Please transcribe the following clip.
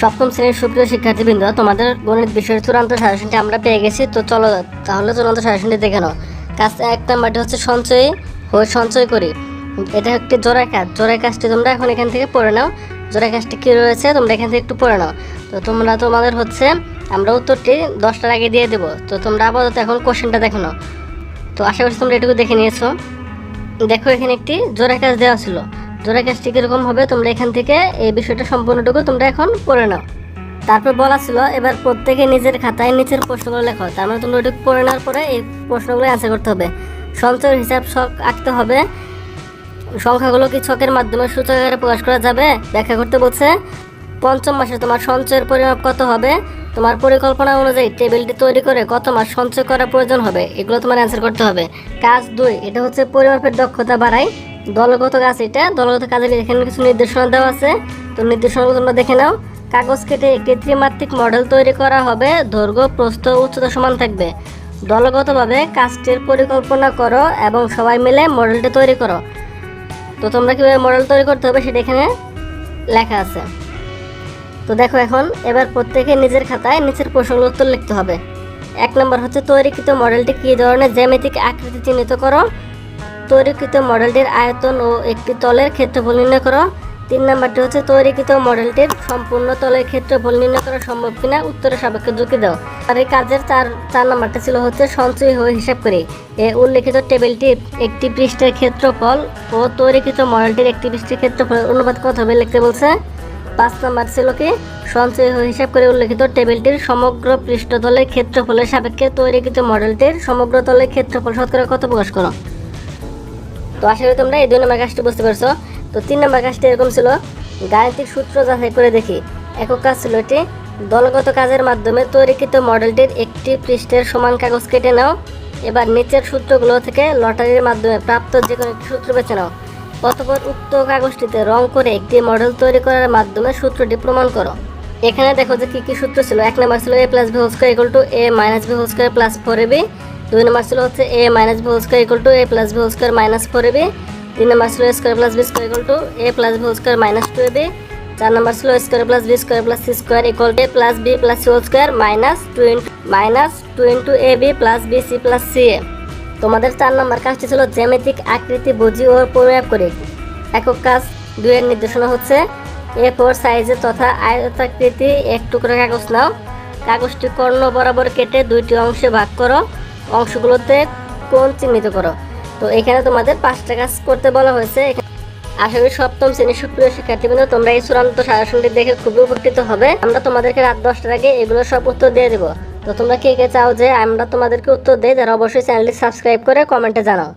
সপ্তম শ্রেণির সুপ্রিয় শিক্ষার্থীবৃন্দ, তোমাদের গণিত বিষয়ের চূড়ান্ত সাজেশনটি আমরা পেয়ে গেছি। তো চলো, তাহলে চূড়ান্ত সাজেশনটি দেখে নাও। কাজ এক নাম্বারটি হচ্ছে সঞ্চয় হয়ে সঞ্চয় করি। এটা একটি জোড়ায় কাজ। জোড়ায় কাজটি তোমরা এখন এখান থেকে পড়ে নাও। জোড়ায় কাজটি কী রয়েছে? তোমরা এখান থেকে একটু পড়ে নাও। তো তোমরা, তোমাদের হচ্ছে, আমরা উত্তরটি দশটার আগে দিয়ে দেবো। তো তোমরা আপাতত এখন কোশ্চেনটা দেখো নাও। তো আশা করছি তোমরা এটুকু দেখে নিয়েছো। দেখো এখানে একটি জোড়া কাজ দেওয়া ছিল। জোড়া কাজটি কীরকম হবে, তোমরা এখান থেকে এই বিষয়টা সম্পূর্ণটুকু তোমরা এখন পড়ে নাও। তারপর বলা ছিল, এবার প্রত্যেকে নিজের খাতায় নিচের প্রশ্নগুলো লেখো। তার মানে তোমরা ওইটুকু পড়ে নেওয়ার পরে এই প্রশ্নগুলো অ্যান্সার করতে হবে। সঞ্চয়ের হিসাব শখ আঁকতে হবে। সংখ্যাগুলো কি ছকের মাধ্যমে সূচক আকারে প্রকাশ করা যাবে? ব্যাখ্যা করতে বলছে, পঞ্চম মাসে তোমার সঞ্চয়ের পরিমাপ কত হবে? তোমার পরিকল্পনা অনুযায়ী টেবিলটি তৈরি করে কত মাস সঞ্চয় করা প্রয়োজন হবে? এগুলো তোমার অ্যান্সার করতে হবে। কাজ দুই, এটা হচ্ছে পরিমাপের দক্ষতা বাড়ায় দলগত কাজ এটা। দলগত কাজের এখানে কিছু নির্দেশনা দেওয়া আছে। তো নির্দেশনাগুলো তোমরা দেখে নাও। কাগজ কেটে একটি ত্রিমাত্রিক মডেল তৈরি করা হবে। দৈর্ঘ্য, প্রস্থ, উচ্চতা সমান থাকবে। দলগতভাবে কাজটির পরিকল্পনা করো এবং সবাই মিলে মডেলটি তৈরি করো। তো তোমরা কীভাবে মডেল তৈরি করতে হবে সেটা এখানে লেখা আছে। তো দেখো এখন, এবার প্রত্যেকে নিজের খাতায় নিচের প্রশ্নগুলোর উত্তর লিখতে হবে। এক নম্বর হচ্ছে, তৈরিকৃত মডেলটি কী ধরনের? জ্যামিতিক আকৃতি চিহ্নিত করো। তৈরিকৃত মডেলটির আয়তন ও একটি তলের ক্ষেত্রফল নির্ণয় করো। তিন নম্বরটি হচ্ছে তৈরিকৃত মডেলটির সম্পূর্ণ তলের ক্ষেত্রফল নির্ণয় করা সম্ভব কিনা? উত্তরের সাপেক্ষে ঝুঁকি দাও। আর এই কাজের চার চার নম্বরটা ছিল হচ্ছে সঞ্চয় হয়ে হিসাব করে। এ উল্লেখিত টেবিলটি একটি পৃষ্ঠের ক্ষেত্রফল ও তৈরিকৃত মডেলটির একটি পৃষ্ঠের ক্ষেত্রফল অনুবাদ কত হবে লিখতে বলছে? পাঁচ নম্বর ছিল কি? সঞ্চয় হয়ে হিসাব করে উল্লেখিত টেবিলটির সমগ্র পৃষ্ঠতলের ক্ষেত্রফলের সাপেক্ষে তৈরিকৃত মডেলটির সমগ্র তলের ক্ষেত্রফল শতকরা কত প্রকাশ করো? তো করি তোমরা এই দুই নম্বর কাজটি বুঝতে পারছ। তো তিন নম্বর কাজটি এরকম ছিল, গাণিতিক সূত্র যাচাই করে দেখি। একক কাজ ছিল এটি, দলগত কাজের মাধ্যমে তৈরিকৃত মডেলটির একটি পৃষ্ঠের সমান কাগজ কেটে নাও, এবার নিচের সূত্রগুলো থেকে লটারির মাধ্যমে প্রাপ্ত যে কোনো একটি সূত্র বেছে নাও। অতপর উক্ত কাগজটিতে রং করে একটি মডেল তৈরি করার মাধ্যমে সূত্রটি প্রমাণ করো। এখানে দেখো যে কি কি সূত্র ছিল। এক নম্বর ছিল A plus B whole square equal to A minus B whole square plus four A B দুই নম্বর ছিল হচ্ছে A minus B whole square equal to A plus B whole square minus four B তিন নম্বর ছিল square plus B square equal to A plus B whole square minus two B চার নম্বর ছিল square plus B square plus C square equal to A plus B plus C whole square minus two into minus two into A B plus B C plus C A তোমাদের চার নম্বর কাজটি ছিল জ্যামিতিক আকৃতি বুঝি ও পরিমাপ করে। একক কাজ দুইয়ের নির্দেশনা হচ্ছে এ ফোর সাইজে তথা আয়তাকৃতি এক টুকরো কাগজ নাও। কাগজটি কর্ণ বরাবর কেটে দুইটি অংশে ভাগ করো। অংশগুলোতে কোন চিহ্নিত করো। তো এখানে তোমাদের পাঁচটা কাজ করতে বলা হয়েছে। আশা করি সপ্তম শ্রেণির সুপ্রিয় শিক্ষার্থীবৃন্দ, তোমরা এই চূড়ান্ত সারাশনটি দেখে খুবই উপকৃত হবে। আমরা তোমাদেরকে রাত দশটার আগে এগুলো সব উত্তর দিয়ে দেবো। তো তোমরা কে কে চাও যে আমরা তোমাদেরকে উত্তর দেই, যারা অবশ্যই চ্যানেলটি সাবস্ক্রাইব করে কমেন্টে জানাও।